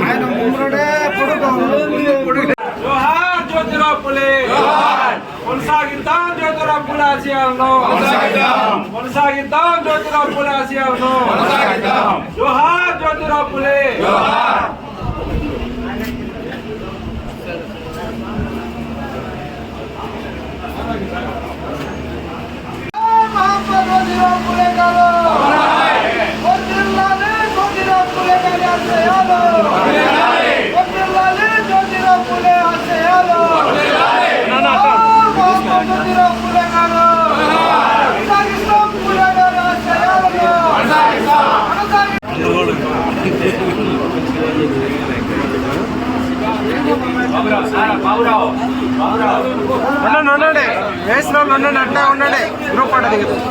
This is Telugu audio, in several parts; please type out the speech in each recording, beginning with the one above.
ఆయన ముందరే పొడుగు జోహార్ జ్యోతిరావు పులే కొనసాగిద్దాం జ్యోతిరావు పులే ఆశయాలను కొనసాగిద్దాం జ్యోతిరావు పులే ఆశయాలను జోహార్ జ్యోతిరావు పులే ఉండండి ఉండండి వేసిన వాళ్ళు ఉండండి అట్టే ఉండండి. గ్రూప్ ఫోటో దిగుతుంది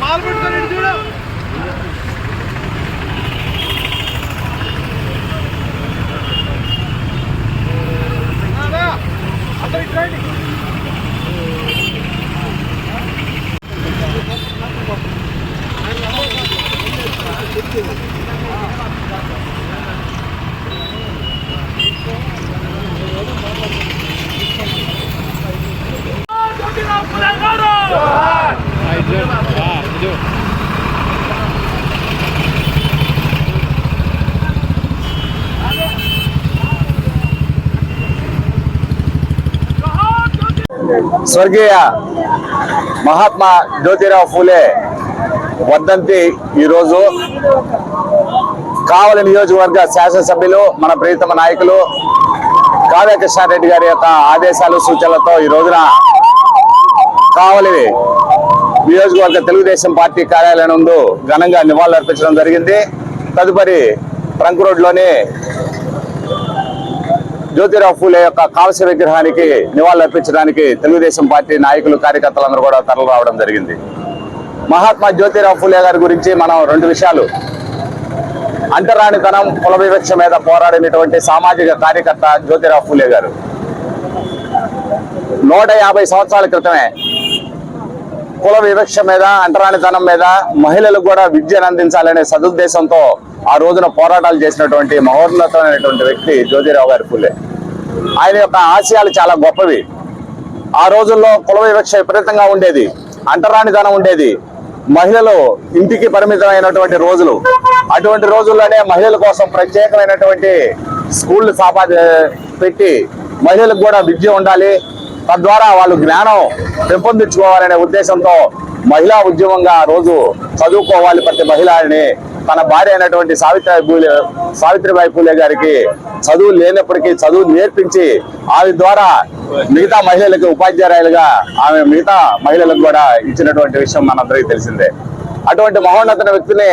మాల్ పెట్టుకొని చూడు స్వర్గీయ మహాత్మా జ్యోతిరావు ఫూలే వర్ధంతి ఈరోజు కావలి నియోజకవర్గ శాసనసభ్యులు మన ప్రియతమ నాయకులు కావ్య కృష్ణారెడ్డి గారి యొక్క ఆదేశాలు సూచనలతో ఈ రోజున కావలి నియోజకవర్గ తెలుగుదేశం పార్టీ కార్యాలయం ముందు ఘనంగా నివాళులర్పించడం జరిగింది. తదుపరి ట్రంక్ రోడ్లోని జ్యోతిరావు ఫూలే యొక్క కావస విగ్రహానికి నివాళులర్పించడానికి తెలుగుదేశం పార్టీ నాయకులు కార్యకర్తలందరూ కూడా తరలి రావడం జరిగింది. మహాత్మా జ్యోతిరావు ఫూలే గారి గురించి మనం రెండు విషయాలు. అంటరానితనం కుల వివక్ష మీద పోరాడినటువంటి సామాజిక కార్యకర్త జ్యోతిరావు ఫూలే గారు. నూట యాభై సంవత్సరాల క్రితమే కుల వివక్ష మీద అంటరానితనం మీద మహిళలకు కూడా విద్యను అందించాలనే సదుద్దేశంతో ఆ రోజున పోరాటాలు చేసినటువంటి మహోన్నతమైనటువంటి వ్యక్తి జ్యోతిరావు గారి ఫులే ఆయన యొక్క ఆశయాలు చాలా గొప్పవి. ఆ రోజుల్లో కుల వివక్ష విపరీతంగా ఉండేది. అంటరానితనం ఉండేది. మహిళలు ఇంటికి పరిమితమైనటువంటి రోజులు. అటువంటి రోజుల్లోనే మహిళల కోసం ప్రత్యేకమైనటువంటి స్కూళ్ళు సాపా పెట్టి మహిళలకు కూడా విద్య ఉండాలి. తద్వారా వాళ్ళు జ్ఞానం పెంపొందించుకోవాలనే ఉద్దేశంతో మహిళా ఉద్యమంగా రోజు చదువుకోవాలి ప్రతి మహిళని తన భార్య అయినటువంటి సావిత్రి పూలే సావిత్రిబాయి పూలే గారికి చదువు లేనప్పటికీ చదువు నేర్పించి ఆమె ద్వారా మిగతా మహిళలకు ఉపాధ్యాయులుగా ఆమె మిగతా మహిళలకు కూడా ఇచ్చినటువంటి విషయం మనందరికీ తెలిసిందే. అటువంటి మహోన్నత వ్యక్తిని